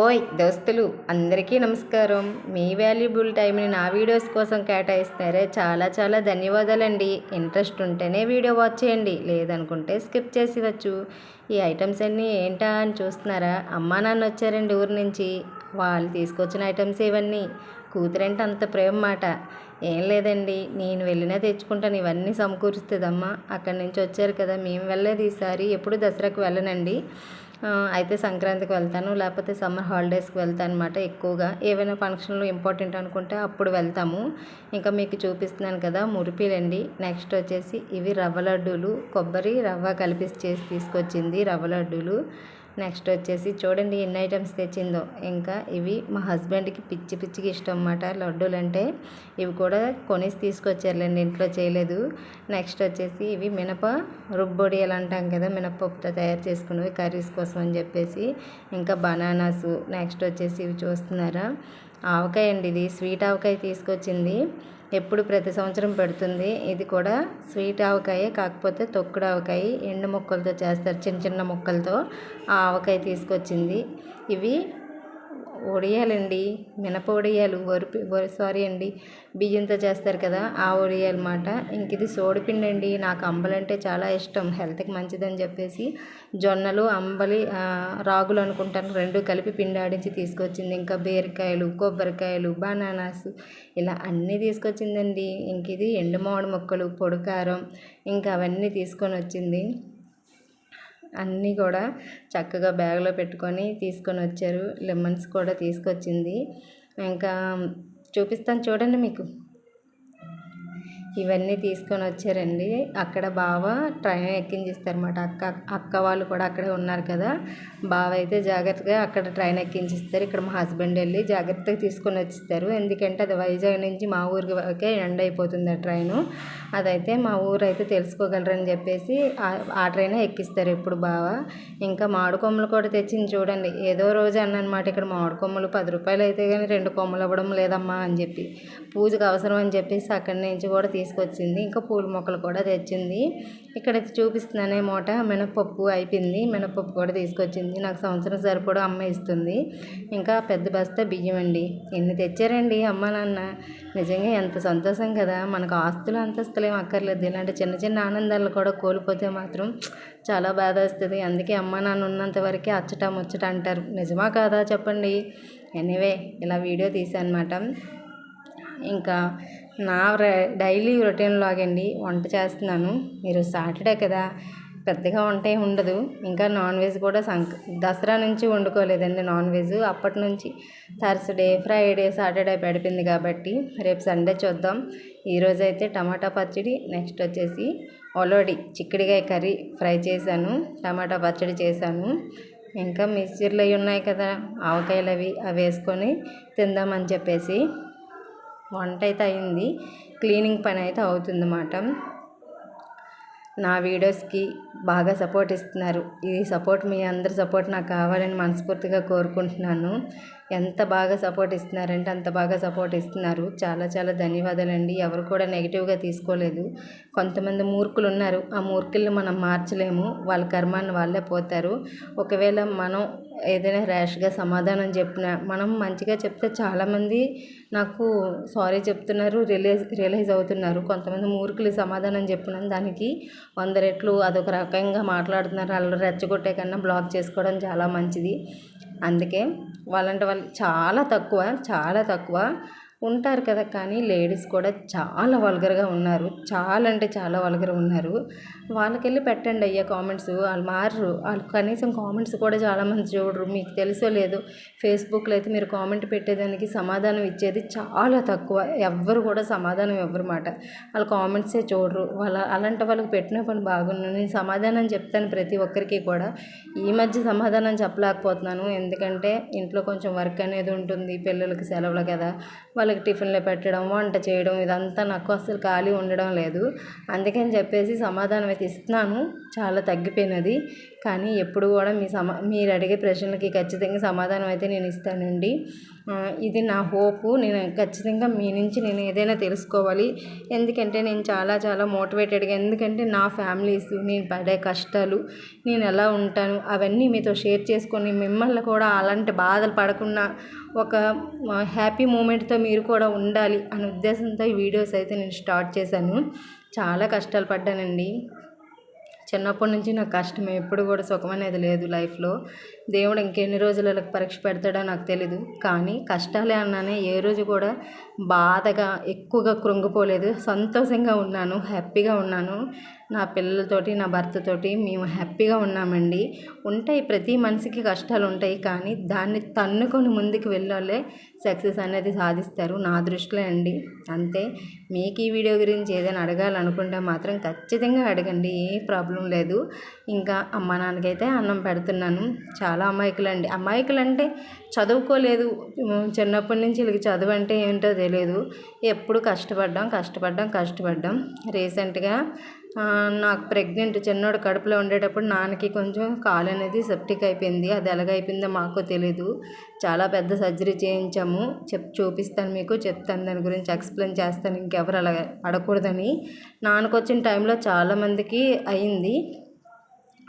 ఓయ్ దోస్తులు అందరికీ నమస్కారం. మీ వాల్యుబుల్ టైంని నా వీడియోస్ కోసం కేటాయిస్తారే చాలా చాలా ధన్యవాదాలండి. ఇంట్రెస్ట్ ఉంటేనే వీడియో వాచ్ చేయండి. లేదనుకుంటే స్కిప్ చేసివచ్చు ఈ ఐటమ్స్ అన్నీ ఏంటా అని చూస్తున్నారా? అమ్మా నాన్న వచ్చారండి ఊరి నుంచి. వాళ్ళు తీసుకొచ్చిన ఐటమ్స్ ఇవన్నీ. కూతురంటే అంత ప్రేమ మాట. ఏం లేదండి. నేను వెళ్ళినా తెచ్చుకుంటాను. ఇవన్నీ సమకూరుస్తుందమ్మా. అక్కడి నుంచి వచ్చారు కదా. మేము వెళ్ళేది ఈసారి. ఎప్పుడు దసరాకు వెళ్ళనండి. అయితే సంక్రాంతికి వెళ్తాను లేకపోతే సమ్మర్ హాలిడేస్కి వెళ్తాను అనమాట ఎక్కువగా. ఏవైనా ఫంక్షన్లు ఇంపార్టెంట్ అనుకుంటే అప్పుడు వెళ్తాము. ఇంకా మీకు చూపిస్తున్నాను కదా మురిపిలండి. నెక్స్ట్ వచ్చేసి ఇవి రవ్వ లడ్డూలు. కొబ్బరి రవ్వ కలిపి చేసి తీసుకొచ్చింది రవ్వ లడ్డూలు. నెక్స్ట్ వచ్చేసి చూడండి ఎన్ని ఐటమ్స్ తెచ్చిందో. ఇంకా ఇవి మా హస్బెండ్కి పిచ్చి పిచ్చికి ఇష్టం అన్నమాట లడ్డూలు అంటే ఇవి కూడా కొనేసి తీసుకొచ్చారులేండి ఇంట్లో చేయలేదు. నెక్స్ట్ వచ్చేసి ఇవి మినప రుబ్బొడియాలు అంటాం కదా మినపప్పుతో తయారు చేసుకున్నవి కర్రీస్ కోసం అని చెప్పేసి. ఇంకా బనానాస్. నెక్స్ట్ వచ్చేసి ఇవి చూస్తున్నారా? ఆవకాయ అండి ఇది స్వీట్ ఆవకాయ తీసుకొచ్చింది. ఎప్పుడు ప్రతి సంవత్సరం పెడుతుంది. ఇది కూడా స్వీట్ ఆవకాయ కాకపోతే తొక్కుడు ఆవకాయ ఎండు ముక్కలతో చేస్తారు. చిన్న చిన్న ముక్కలతో ఆ ఆవకాయ తీసుకొచ్చింది. ఇవి ఒడియాలండి మినప ఒడియాలు వరిపి వరి సారీ అండి బియ్యంతో చేస్తారు కదా ఆ ఒడియాలు మాట. ఇంక ఇది సోడిపిండి అండి నాకు అంబలంటే చాలా ఇష్టం హెల్త్కి మంచిదని చెప్పేసి జొన్నలు అంబలి రాగులు అనుకుంటాను రెండు కలిపి పిండి ఆడించి తీసుకొచ్చింది. ఇంకా బీరకాయలు కొబ్బరికాయలు బనానాస్ ఇలా అన్నీ తీసుకొచ్చిందండి. ఇంక ఇది ఎండు మామిడి ముక్కలు పొడికారం ఇంకా అవన్నీ తీసుకొని వచ్చింది అన్నీ కూడా చక్కగా బ్యాగ్లో పెట్టుకొని తీసుకొని వచ్చారు. లెమన్స్ కూడా తీసుకొచ్చింది. ఇంకా చూపిస్తాను చూడండి మీకు. ఇవన్నీ తీసుకొని వచ్చారండి. అక్కడ బావ ట్రైన్ ఎక్కించిస్తారన్నమాట. అక్క అక్క వాళ్ళు కూడా అక్కడే ఉన్నారు కదా. బావ అయితే జాగ్రత్తగా అక్కడ ట్రైన్ ఎక్కించిస్తారు. ఇక్కడ మా హస్బెండ్ వెళ్ళి జాగ్రత్తగా తీసుకొని వచ్చిస్తారు. ఎందుకంటే అది వైజాగ్ నుంచి మా ఊరికి వరకే ఎండ్ అయిపోతుంది ఆ ట్రైను. అదైతే మా ఊరు అయితే తెలుసుకోగలరని చెప్పేసి ఆ- ట్రైనే ఎక్కిస్తారు ఎప్పుడు బావ. ఇంకా మామిడి కొమ్మలు కూడా తెచ్చింది చూడండి. ఏదో రోజు అన్నమాట ఇక్కడ మామిడి కొమ్మలు పది రూపాయలు అయితే కానీ రెండు కొమ్మలు ఇవ్వడం లేదమ్మా అని చెప్పి పూజకు అవసరం అని చెప్పేసి అక్కడి నుంచి కూడా తీసుకొచ్చింది. ఇంకా పూల మొక్కలు కూడా తెచ్చింది. ఇక్కడ చూపిస్తున్నానే మూట మినపప్పు అయిపోయింది. మినపప్పు కూడా తీసుకొచ్చింది. నాకు సంవత్సరం సరిపడా అమ్మ ఇస్తుంది. ఇంకా పెద్ద బస్తా బియ్యం అండి. ఎన్ని తెచ్చారండి అమ్మ నాన్న? నిజంగా ఎంత సంతోషం కదా. మనకు ఆస్తులు అంతస్తులు ఏం అక్కర్లేదు. ఇలాంటి చిన్న చిన్న ఆనందాలు కూడా కోల్పోతే మాత్రం చాలా బాధ వస్తుంది. అందుకే అమ్మ నాన్న ఉన్నంత వరకే అచ్చట ముచ్చట అంటారు. నిజమా కాదా చెప్పండి? ఎనీవే ఇలా వీడియో తీసానమాట ఇంకా నా ర- డైలీ రొటీన్ లాగండి వంట చేస్తున్నాను. మీరు సాటర్డే కదా పెద్దగా వంట ఉండదు. ఇంకా నాన్ వెజ్ కూడా సంక దసరా నుంచి వండుకోలేదండి నాన్ వెజ్. అప్పటి నుంచి థర్స్డే ఫ్రైడే సాటర్డే పెడిపింది కాబట్టి రేపు సండే చూద్దాం. ఈరోజు అయితే టమాటా పచ్చడి నెక్స్ట్ వచ్చేసి ఒలోడి చిక్కుడికాయ కర్రీ ఫ్రై చేశాను. టమాటా పచ్చడి చేశాను. ఇంకా మిక్చర్లు అవి ఉన్నాయి కదా ఆవకాయలు అవి అవి వేసుకొని తిందామని చెప్పేసి వంట అయితే అయింది. క్లీనింగ్ పని అయితే అవుతుందన్నమాట. నా వీడియోస్కి బాగా సపోర్ట్ ఇస్తున్నారు. ఈ సపోర్ట్ మీ అందరి సపోర్ట్ నాకు కావాలని మనస్ఫూర్తిగా కోరుకుంటున్నాను. ఎంత బాగా సపోర్ట్ ఇస్తున్నారంటే అంత బాగా సపోర్ట్ ఇస్తున్నారు. చాలా చాలా ధన్యవాదాలండి. ఎవరు కూడా నెగిటివ్గా తీసుకోలేదు. కొంతమంది మూర్ఖులు ఉన్నారు. ఆ మూర్ఖుల్ని మనం మార్చలేము. వాళ్ళ కర్మాన్ని వాళ్ళే పోతారు. ఒకవేళ మనం ఏదైనా ర్యాష్గా సమాధానం చెప్పినా మనం మంచిగా చెప్తే చాలామంది నాకు సారీ చెప్తున్నారు రియలైజ్ రియలైజ్ అవుతున్నారు. కొంతమంది మూర్ఖులు సమాధానం చెప్పిన దానికి వంద రెట్లు అదొక రకంగా మాట్లాడుతున్నారు. వాళ్ళు రెచ్చగొట్టే కన్నా బ్లాక్ చేసుకోవడం చాలా మంచిది. అందుకే వాళ్ళంటే వాళ్ళు చాలా తక్కువ చాలా తక్కువ. ఉంటారు కదా కానీ లేడీస్ కూడా చాలా వల్గర్గా ఉన్నారు. చాలా అంటే చాలా వల్గర్ ఉన్నారు. వాళ్ళకెళ్ళి పెట్టండి అయ్యా కామెంట్స్. వాళ్ళు మారరు. వాళ్ళు కనీసం కామెంట్స్ కూడా చాలామంది చూడరు. మీకు తెలుసో లేదు ఫేస్బుక్లో అయితే మీరు కామెంట్ పెట్టేదానికి సమాధానం ఇచ్చేది చాలా తక్కువ. ఎవ్వరు కూడా సమాధానం ఇవ్వరు మాట వాళ్ళు కామెంట్సే చూడరు. వాళ్ళ అలాంటి వాళ్ళకి పెట్టిన పని బాగున్నాను నేను సమాధానం చెప్తాను ప్రతి ఒక్కరికి కూడా. ఈ మధ్య సమాధానం చెప్పలేకపోతున్నాను. ఎందుకంటే ఇంట్లో కొంచెం వర్క్ అనేది ఉంటుంది. పిల్లలకి సెలవులు కదా. వాళ్ళకి టిఫిన్లు పెట్టడం వంట చేయడం ఇదంతా నాకు అసలు ఖాళీ ఉండడం లేదు. అందుకని చెప్పేసి సమాధానం అయితే ఇస్తున్నాను. చాలా తగ్గిపోయినది. కానీ ఎప్పుడు కూడా మీ సమా మీరు అడిగే ప్రశ్నలకి ఖచ్చితంగా సమాధానం అయితే నేను ఇస్తానండి. ఇది నా హోపు. నేను ఖచ్చితంగా మీ నుంచి నేను ఏదైనా తెలుసుకోవాలి. ఎందుకంటే నేను చాలా చాలా మోటివేటెడ్గా ఎందుకంటే నా ఫ్యామిలీస్ నేను పడే కష్టాలు నేను ఎలా ఉంటాను అవన్నీ మీతో షేర్ చేసుకొని మిమ్మల్ని కూడా అలాంటి బాధలు పడకుండా ఒక హ్యాపీ మూమెంట్తో మీరు కూడా ఉండాలి అనే ఉద్దేశంతో ఈ వీడియోస్ అయితే నేను స్టార్ట్ చేశాను. చాలా కష్టాలు పడ్డానండి. చిన్నప్పటి నుంచి నాకు కష్టం ఎప్పుడు కూడా సుఖం అనేది లేదు లైఫ్లో. దేవుడు ఇంకెన్ని రోజులకు పరీక్ష పెడతాడో నాకు తెలీదు. కానీ కష్టాలే అన్నానే ఏ రోజు కూడా బాధగా ఎక్కువగా కృంగిపోలేదు. సంతోషంగా ఉన్నాను హ్యాపీగా ఉన్నాను. నా పిల్లలతోటి నా భర్తతోటి మేము హ్యాపీగా ఉన్నామండి. ఉంటాయి ప్రతి మనిషికి కష్టాలు ఉంటాయి కానీ దాన్ని తన్నుకొని ముందుకు వెళ్ళాలే సక్సెస్ అనేది సాధిస్తారు నా దృష్టిలో అండి. అంతే. మీకు ఈ వీడియో గురించి ఏదైనా అడగాలనుకుంటే మాత్రం ఖచ్చితంగా అడగండి. ఏ ప్రాబ్లం లేదు. ఇంకా అమ్మ నాన్నకైతే అన్నం పెడుతున్నాను. చాలా అమాయకులండి. అమాయకులు అంటే చదువుకోలేదు. చిన్నప్పటి నుంచి వీళ్ళకి చదువు అంటే ఏంటో తెలియదు ఎప్పుడు కష్టపడ్డాం కష్టపడ్డాం కష్టపడ్డాం. రీసెంట్గా నాకు ప్రెగ్నెంట్ చిన్నోడు కడుపులో ఉండేటప్పుడు నాన్నకి కొంచెం కాలు అనేది సెప్టిక్ అయిపోయింది. అది ఎలాగైపోయిందో మాకు తెలీదు. చాలా పెద్ద సర్జరీ చేయించాము. చెప్ చూపిస్తాను మీకు చెప్తాను దాని గురించి ఎక్స్ప్లెయిన్ చేస్తాను. ఇంకెవరు అలా అడగకూడదని. నాన్నకు వచ్చిన టైంలో చాలామందికి అయింది.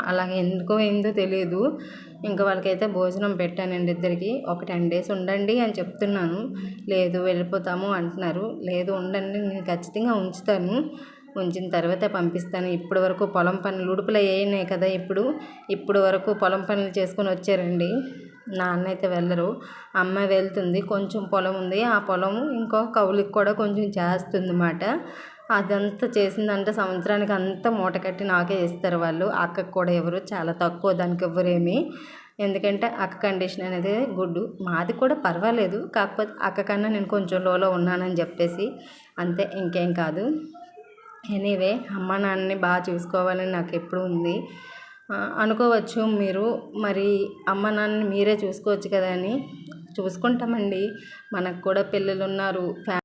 అలాగే ఎందుకో అయిందో తెలియదు ఇంకా వాళ్ళకైతే భోజనం పెట్టానండి ఇద్దరికి. ఒక టెన్ డేస్ ఉండండి అని చెప్తున్నాను. లేదు వెళ్ళిపోతాము అంటున్నారు. లేదు ఉండండి నేను ఖచ్చితంగా ఉంచుతాను. ఉంచిన తర్వాతే పంపిస్తాను. ఇప్పటి వరకు పొలం పనులు ఉడుపులు అయినాయి కదా ఇప్పుడు. ఇప్పుడు వరకు పొలం పనులు చేసుకొని వచ్చారండి. నాన్న అయితే వెళ్ళరు. అమ్మ వెళ్తుంది. కొంచెం పొలం ఉంది. ఆ పొలం ఇంకో కౌలికి కూడా కొంచెం చేస్తుంది అన్నమాట అదంతా చేసిందంటే సంవత్సరానికి అంతా మూట కట్టి నాకే ఇస్తారు వాళ్ళు. అక్కకు కూడా ఎవరు చాలా తక్కువ దానికి ఎవరేమి. ఎందుకంటే అక్క కండిషన్ అనేది గుడ్. మాది కూడా పర్వాలేదు. కాకపోతే అక్క కన్నా నేను కొంచెం లోలో ఉన్నానని చెప్పేసి అంతే ఇంకేం కాదు. ఎనీవే అమ్మ నాన్నని బాగా చూసుకోవాలని నాకు ఎప్పుడు ఉంది. అనుకోవచ్చు మీరు మరి అమ్మ నాన్నని మీరే చూసుకోవచ్చు కదా అని. చూసుకుంటామండి. మనకు కూడా పిల్లలు ఉన్నారు ఫ్యా